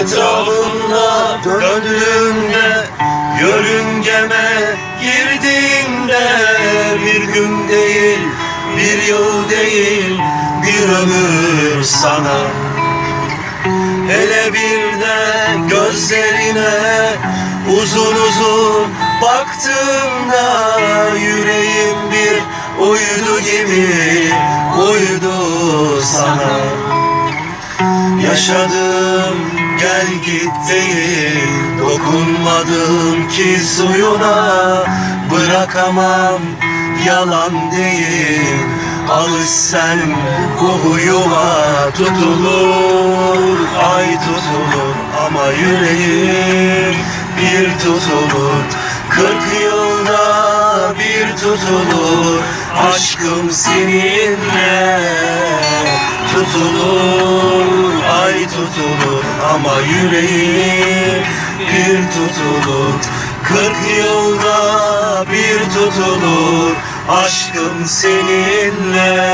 Etrafında döndüğümde Yörüngeme girdiğimde Bir gün değil, bir yıl değil Bir ömür sana. Hele bir de gözlerine uzun uzun baktığımda yüreğim bir uydu gibi uydu Yaşadım gel git değil. Dokunmadım ki suyuna. Bırakamam yalan değil. Alış sen bu huyuma. Tutulur ay tutulur Ama yüreğim bir tutulur. Kırk yılda bir tutulur Aşkım seninle. Tutulur tutulur ama yüreğim bir tutulur. Kırk yılda bir tutulur. Aşkım seninle